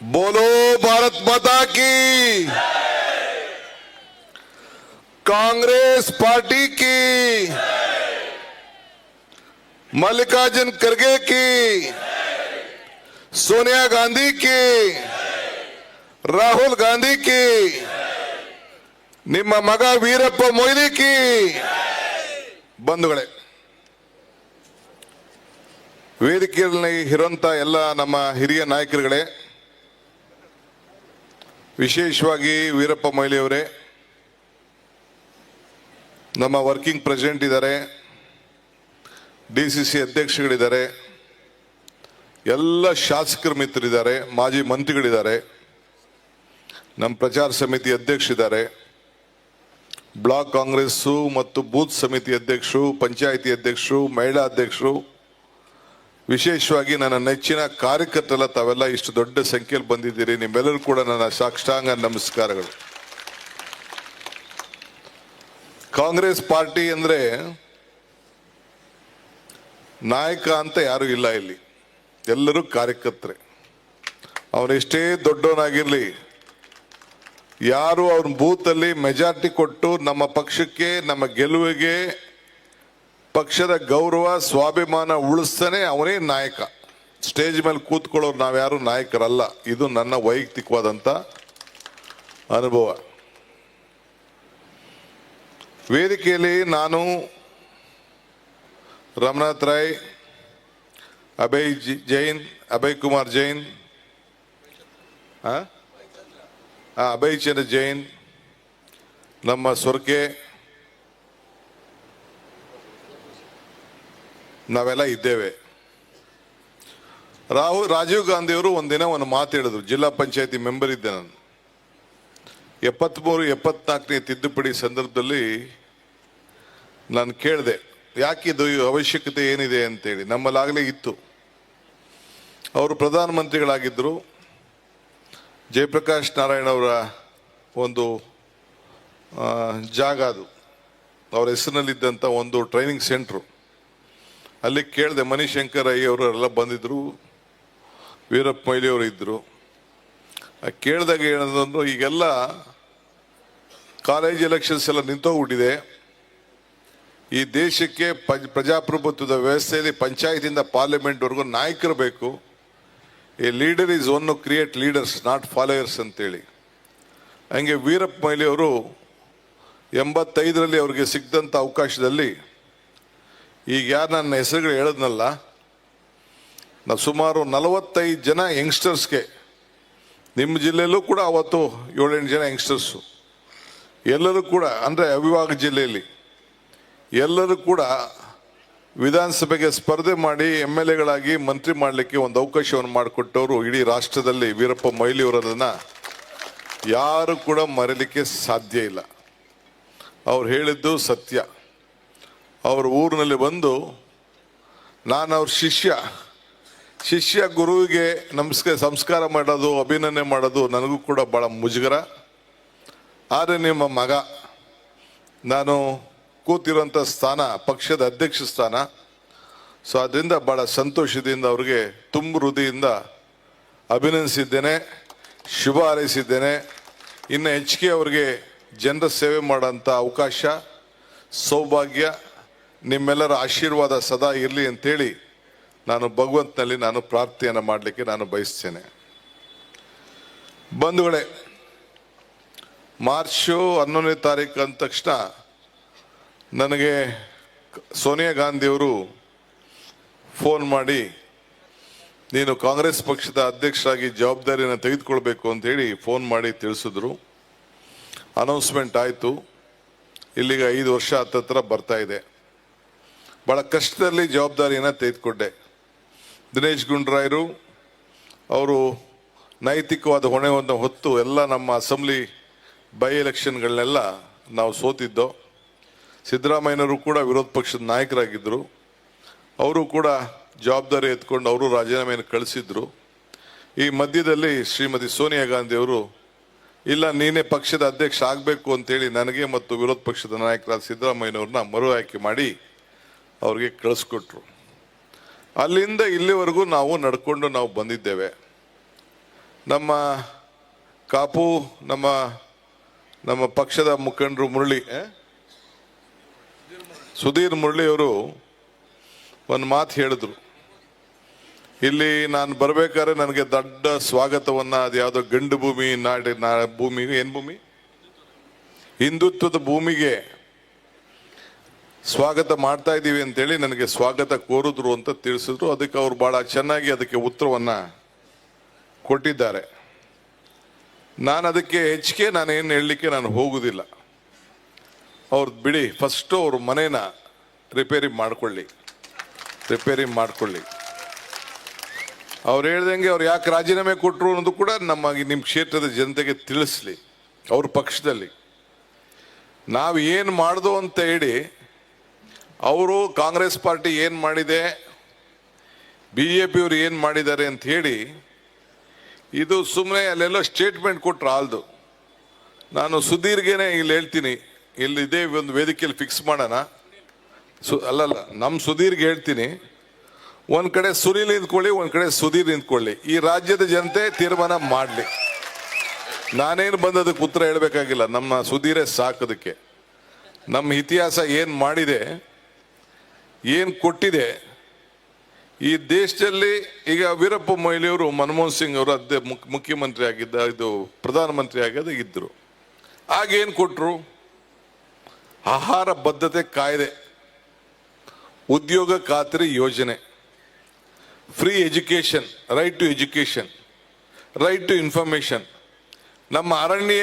बोलो भारत माता की कांग्रेस पार्टी की मल्लिकार्जुन खड़गे की सोनिया गांधी की ರಾಹುಲ್ ಗಾಂಧಿ ಕಿ ನಿಮ್ಮ ಮಗ ವೀರಪ್ಪ ಮೊಯ್ಲಿ ಕಿ ಬಂಧುಗಳೇ ವೇದಿಕೆಯಲ್ಲಿ ಇರುವಂತ ಎಲ್ಲ ನಮ್ಮ ಹಿರಿಯ ನಾಯಕರುಗಳೇ ವಿಶೇಷವಾಗಿ ವೀರಪ್ಪ ಮೊಯ್ಲಿಯವರೇ ನಮ್ಮ ವರ್ಕಿಂಗ್ ಪ್ರೆಸಿಡೆಂಟ್ ಇದ್ದಾರೆ, ಡಿ ಸಿ ಸಿ ಅಧ್ಯಕ್ಷಗಳಿದ್ದಾರೆ ಎಲ್ಲ ಶಾಸಕರ ಮಿತ್ರರಿದ್ದಾರೆ, ಮಾಜಿ ಮಂತ್ರಿಗಳಿದ್ದಾರೆ, ನಮ್ಮ ಪ್ರಚಾರ ಸಮಿತಿ ಅಧ್ಯಕ್ಷರಿದ್ದಾರೆ ಬ್ಲಾಕ್ ಕಾಂಗ್ರೆಸ್ಸು ಮತ್ತು ಬೂತ್ ಸಮಿತಿ ಅಧ್ಯಕ್ಷರು, ಪಂಚಾಯಿತಿ ಅಧ್ಯಕ್ಷರು, ಮಹಿಳಾ ಅಧ್ಯಕ್ಷರು ವಿಶೇಷವಾಗಿ ನನ್ನ ನೆಚ್ಚಿನ ಕಾರ್ಯಕರ್ತರೆಲ್ಲ ತಾವೆಲ್ಲ ಇಷ್ಟು ದೊಡ್ಡ ಸಂಖ್ಯೆಯಲ್ಲಿ ಬಂದಿದ್ದೀರಿ. ನಿಮ್ಮೆಲ್ಲರೂ ಕೂಡ ನನ್ನ ಸಾಕ್ಷಾಂಗ ನಮಸ್ಕಾರಗಳು. ಕಾಂಗ್ರೆಸ್ ಪಾರ್ಟಿ ಅಂದರೆ ನಾಯಕ ಅಂತ ಯಾರು ಇಲ್ಲ ಇಲ್ಲಿ. ಎಲ್ಲರೂ ಕಾರ್ಯಕರ್ತರೆ. ಎಷ್ಟೇ ದೊಡ್ಡವನಾಗಿರಲಿ, ಯಾರು ಅವ್ರ ಬೂತಲ್ಲಿ ಮೆಜಾರಿಟಿ ಕೊಟ್ಟು ನಮ್ಮ ಪಕ್ಷಕ್ಕೆ, ನಮ್ಮ ಗೆಲುವಿಗೆ ಪಕ್ಷದ ಗೌರವ ಸ್ವಾಭಿಮಾನ ಉಳಿಸ್ತಾನೆ ಅವನೇ ನಾಯಕ. ಸ್ಟೇಜ್ ಮೇಲೆ ಕೂತ್ಕೊಳ್ಳೋರು ನಾವ್ಯಾರು ನಾಯಕರಲ್ಲ. ಇದು ನನ್ನ ವೈಯಕ್ತಿಕವಾದಂಥ ಅನುಭವ. ವೇದಿಕೆಯಲ್ಲಿ ನಾನು ರಮನಾಥ್ ರಾಯ್ ಅಭಯ್ ಜೈನ್ ಅಭಯ್ ಕುಮಾರ್ ಜೈನ್? ಆ, ಅಭಯ್ ಚಂದ್ರ ಜೈನ್ ನಮ್ಮ ಸೊರ್ಕೆ ನಾವೆಲ್ಲ ಇದ್ದೇವೆ. ರಾಹುಲ್ ರಾಜೀವ್ ಗಾಂಧಿಯವರು ಒಂದಿನ ಒಂದು ಮಾತು ಹೇಳಿದ್ರು. ಜಿಲ್ಲಾ ಪಂಚಾಯತಿ ಮೆಂಬರ್ ಇದ್ದೆ ನಾನು. ಎಪ್ಪತ್ತ್ಮೂರು ಎಪ್ಪತ್ನಾಲ್ಕನೇ ತಿದ್ದುಪಡಿ ಸಂದರ್ಭದಲ್ಲಿ ನಾನು ಕೇಳಿದೆ ಯಾಕಿದು ಅವಶ್ಯಕತೆ ಏನಿದೆ? ಅಂತೇಳಿ. ನಮ್ಮಲ್ಲಾಗಲೇ ಇತ್ತು. ಅವರು ಪ್ರಧಾನಮಂತ್ರಿಗಳಾಗಿದ್ದರು. ಜಯಪ್ರಕಾಶ್ ನಾರಾಯಣ ಅವರ ಒಂದು ಜಾಗ ಅದು. ಅವರ ಹೆಸರಿನಲ್ಲಿದ್ದಂಥ ಒಂದು ಟ್ರೈನಿಂಗ್ ಸೆಂಟ್ರು. ಅಲ್ಲಿ ಕೇಳಿದೆ ಮಣಿಶಂಕರ್ ಅಯ್ಯವರೆಲ್ಲ ಬಂದಿದ್ರು, ವೀರಪ್ಪ ಮೊಯ್ಲಿಯವರು ಇದ್ದರು ಕೇಳಿದಾಗ ಏನಂದ್ರು ಈಗೆಲ್ಲ ಕಾಲೇಜ್ ಎಲೆಕ್ಷನ್ಸ್ ಎಲ್ಲ ನಿಂತೋಗ್ಬಿಟ್ಟಿದೆ. ಈ ದೇಶಕ್ಕೆ ಪ್ರಜಾಪ್ರಭುತ್ವದ ವ್ಯವಸ್ಥೆಯಲ್ಲಿ ಪಂಚಾಯತಿಂದ ಪಾರ್ಲಿಮೆಂಟ್ವರೆಗೂ ನಾಯಕರು ಬೇಕು. A leader is one create leaders not followers ಅಂತೇಳಿ. ಹಂಗೆ ವೀರಪ್ಪ ಮೊಯ್ಲಿಯವರು ಎಂಬತ್ತೈದರಲ್ಲಿ ಅವರಿಗೆ ಸಿಕ್ಕಂಥ ಅವಕಾಶದಲ್ಲಿ ಈಗ ಯಾರು ನನ್ನ ಹೆಸರುಗಳು ಹೇಳಿದ್ನಲ್ಲ, ನಾವು ಸುಮಾರು ನಲವತ್ತೈದು ಜನ ಯಂಗ್ಸ್ಟರ್ಸ್ಗೆ ನಿಮ್ಮ ಜಿಲ್ಲೆಯಲ್ಲೂ ಕೂಡ ಅವತ್ತು ಏಳೆಂಟು ಜನ ಯಂಗ್ಸ್ಟರ್ಸು. ಎಲ್ಲರೂ ಕೂಡ, ಅಂದರೆ ಅವಿಭಾಗ ಜಿಲ್ಲೆಯಲ್ಲಿ, ಎಲ್ಲರೂ ಕೂಡ ವಿಧಾನಸಭೆಗೆ ಸ್ಪರ್ಧೆ ಮಾಡಿ ಎಂ ಎಲ್ ಎಗಳಾಗಿ ಮಂತ್ರಿ ಮಾಡಲಿಕ್ಕೆ ಒಂದು ಅವಕಾಶವನ್ನು ಮಾಡಿಕೊಟ್ಟವರು ಇಡೀ ರಾಷ್ಟ್ರದಲ್ಲಿ ವೀರಪ್ಪ ಮೊಯ್ಲಿ ಅವರನ್ನ ಯಾರು ಕೂಡ ಮರೆಯಲಿಕ್ಕೆ ಸಾಧ್ಯ ಇಲ್ಲ. ಅವ್ರು ಹೇಳಿದ್ದು ಸತ್ಯ. ಅವ್ರ ಊರಿನಲ್ಲಿ ಬಂದು, ನಾನು ಅವ್ರ ಶಿಷ್ಯ. ಶಿಷ್ಯ ಗುರುವಿಗೆ ನಮಸ್ಕಾರ ಸಂಸ್ಕಾರ ಮಾಡೋದು, ಅಭಿನಂದನೆ ಮಾಡೋದು ನನಗೂ ಕೂಡ ಭಾಳ ಮುಜುಗರ. ಆದರೆ ನಿಮ್ಮ ಮಗ, ನಾನು ಕೂತಿರುವಂಥ ಸ್ಥಾನ, ಪಕ್ಷದ ಅಧ್ಯಕ್ಷ ಸ್ಥಾನ, ಸೊ ಅದರಿಂದ ಭಾಳ ಸಂತೋಷದಿಂದ ಅವ್ರಿಗೆ ತುಂಬ ಹೃದಯದಿಂದ ಅಭಿನಂದಿಸಿದ್ದೇನೆ, ಶುಭ ಹಾರೈಸಿದ್ದೇನೆ. ಇನ್ನು ಹೆಚ್ಚಿಗೆ ಅವ್ರಿಗೆ ಜನರ ಸೇವೆ ಮಾಡೋಂಥ ಅವಕಾಶ, ಸೌಭಾಗ್ಯ ನಿಮ್ಮೆಲ್ಲರ ಆಶೀರ್ವಾದ ಸದಾ ಇರಲಿ ಅಂತೇಳಿ ನಾನು ಭಗವಂತನಲ್ಲಿ ನಾನು ಪ್ರಾರ್ಥನೆಯನ್ನು ಮಾಡಲಿಕ್ಕೆ ನಾನು ಬಯಸ್ತೇನೆ. ಬಂಧುಗಳೇ, ಮಾರ್ಚು ಹನ್ನೊಂದನೇ ತಾರೀಕು ಅಂದ ತಕ್ಷಣ ನನಗೆ ಸೋನಿಯಾ ಗಾಂಧಿಯವರು ಫೋನ್ ಮಾಡಿ, ನೀನು ಕಾಂಗ್ರೆಸ್ ಪಕ್ಷದ ಅಧ್ಯಕ್ಷರಾಗಿ ಜವಾಬ್ದಾರಿಯನ್ನು ತೆಗೆದುಕೊಳ್ಬೇಕು ಅಂತೇಳಿ ಫೋನ್ ಮಾಡಿ ತಿಳಿಸಿದ್ರು. ಅನೌನ್ಸ್ಮೆಂಟ್ ಆಯಿತು. ಇಲ್ಲಿಗೆ ಐದು ವರ್ಷ ಹತ್ತತ್ರ ಬರ್ತಾ ಇದೆ. ಭಾಳ ಕಷ್ಟದಲ್ಲಿ ಜವಾಬ್ದಾರಿಯನ್ನು ತೆಗೆದುಕೊಂಡೆ. ದಿನೇಶ್ ಗುಂಡ್ರಾಯರು ಅವರು ನೈತಿಕವಾದ ಹೊಣೆವನ್ನು ಹೊತ್ತು ಎಲ್ಲ ನಮ್ಮ ಅಸೆಂಬ್ಲಿ ಬೈ ಎಲೆಕ್ಷನ್ಗಳನ್ನೆಲ್ಲ ನಾವು ಸೋತಿದ್ದೋ, ಸಿದ್ದರಾಮಯ್ಯನವರು ಕೂಡ ವಿರೋಧ ಪಕ್ಷದ ನಾಯಕರಾಗಿದ್ದರು. ಅವರು ಕೂಡ ಜವಾಬ್ದಾರಿ ಎತ್ಕೊಂಡು ಅವರು ರಾಜೀನಾಮೆಯನ್ನು ಕಳಿಸಿದ್ರು. ಈ ಮಧ್ಯದಲ್ಲಿ ಶ್ರೀಮತಿ ಸೋನಿಯಾ ಗಾಂಧಿ ಅವರು, ಇಲ್ಲ, ನೀನೇ ಪಕ್ಷದ ಅಧ್ಯಕ್ಷ ಆಗಬೇಕು ಅಂತೇಳಿ ನನಗೆ ಮತ್ತು ವಿರೋಧ ಪಕ್ಷದ ನಾಯಕರಾದ ಸಿದ್ದರಾಮಯ್ಯನವ್ರನ್ನ ಮರು ಆಯ್ಕೆ ಮಾಡಿ ಅವ್ರಿಗೆ ಕಳಿಸ್ಕೊಟ್ರು. ಅಲ್ಲಿಂದ ಇಲ್ಲಿವರೆಗೂ ನಾವು ನಡ್ಕೊಂಡು ನಾವು ಬಂದಿದ್ದೇವೆ. ನಮ್ಮ ಕಾಪು, ನಮ್ಮ ನಮ್ಮ ಪಕ್ಷದ ಮುಖಂಡರು ಮುರಳಿ? ಸುಧೀರ್ ಮುರಳಿಯವರು ಒಂದು ಮಾತು ಹೇಳಿದ್ರು. ಇಲ್ಲಿ ನಾನು ಬರಬೇಕಾದ್ರೆ ನನಗೆ ದೊಡ್ಡ ಸ್ವಾಗತವನ್ನು ಅದು ಯಾವುದೋ ಗಂಡು ಭೂಮಿ, ನಾಡಿ, ನಾ ಭೂಮಿ, ಏನು ಭೂಮಿ? ಹಿಂದುತ್ವದ ಭೂಮಿಗೆ ಸ್ವಾಗತ ಮಾಡ್ತಾ ಇದ್ದೀವಿ ಅಂತೇಳಿ ನನಗೆ ಸ್ವಾಗತ ಕೋರಿದ್ರು ಅಂತ ತಿಳಿಸಿದ್ರು. ಅದಕ್ಕೆ ಅವರು ಬಹಳ ಚೆನ್ನಾಗಿ ಅದಕ್ಕೆ ಉತ್ತರವನ್ನ ಕೊಟ್ಟಿದ್ದಾರೆ. ನಾನು ಅದಕ್ಕೆ ಹೆಚ್ಚಿಗೆ ಏನು ಹೇಳಲಿಕ್ಕೆ ನಾನು ಹೋಗುದಿಲ್ಲ. ಅವ್ರದ್ದು ಬಿಡಿ ಫಸ್ಟು ಅವ್ರ ಮನೇನ ರಿಪೇರಿ ಮಾಡ್ಕೊಳ್ಳಿ. ರಿಪೇರಿ ಮಾಡ್ಕೊಳ್ಳಿ. ಅವ್ರು ಹೇಳ್ದಂಗೆ ಅವ್ರು ಯಾಕೆ ರಾಜೀನಾಮೆ ಕೊಟ್ಟರು ಅನ್ನೋದು ಕೂಡ ನಮ್ಮ ನಿಮ್ಮ ಕ್ಷೇತ್ರದ ಜನತೆಗೆ ತಿಳಿಸ್ಲಿ. ಅವ್ರ ಪಕ್ಷದಲ್ಲಿ. ನಾವು ಏನು ಮಾಡ್ದು ಅಂತ ಹೇಳಿ ಅವರು ಕಾಂಗ್ರೆಸ್ ಪಾರ್ಟಿ ಏನು ಮಾಡಿದೆ? ಬಿ ಜೆ ಪಿಯವರು ಏನು ಮಾಡಿದ್ದಾರೆ ಅಂತ ಹೇಳಿ, ಇದು ಸುಮ್ಮನೆ ಅಲ್ಲೆಲ್ಲೋ ಸ್ಟೇಟ್ಮೆಂಟ್ ಕೊಟ್ರು ಆಲ್ದು ನಾನು ಸುಧೀರ್ಗೆನೆ ಇಲ್ಲಿ ಹೇಳ್ತೀನಿ, ಇಲ್ಲಿ ಇದೇ ಒಂದು ವೇದಿಕೆಯಲ್ಲಿ ಫಿಕ್ಸ್ ಮಾಡೋಣ. ಸು, ಅಲ್ಲಲ್ಲ ನಮ್ಮ ಸುಧೀರ್ಗೆ ಹೇಳ್ತೀನಿ, ಒಂದು ಕಡೆ ಸುನೀಲ್ ನಿಂತ್ಕೊಳ್ಳಿ, ಒಂದು ಕಡೆ ಸುಧೀರ್ ನಿಂತ್ಕೊಳ್ಳಿ. ಈ ರಾಜ್ಯದ ಜನತೆ ತೀರ್ಮಾನ ಮಾಡಲಿ. ನಾನೇನು ಬಂದದಕ್ಕೆ ಉತ್ತರ ಹೇಳಬೇಕಾಗಿಲ್ಲ, ನಮ್ಮ ಸುಧೀರೇ ಸಾಕದಕ್ಕೆ ನಮ್ಮ ಇತಿಹಾಸ ಏನು ಮಾಡಿದೆ ಏನು ಕೊಟ್ಟಿದೆ? ಈ ದೇಶದಲ್ಲಿ ಈಗ ವೀರಪ್ಪ ಮೊಯ್ಲಿಯವರು ಮನಮೋಹನ್ ಸಿಂಗ್ ಅವರು ಅದೇ ಮುಖ್ಯ- ಮುಖ್ಯಮಂತ್ರಿ ಆಗಿದ್ದ, ಇದು ಪ್ರಧಾನಮಂತ್ರಿ ಆಗಿದ್ದ ಇದ್ದರು ಆಗೇನು ಕೊಟ್ಟರು ಆಹಾರ ಬದ್ಧತೆ ಕಾಯ್ದೆ, ಉದ್ಯೋಗ ಖಾತ್ರಿ ಯೋಜನೆ free education right to education right to information ನಮ್ಮ ಅರಣ್ಯ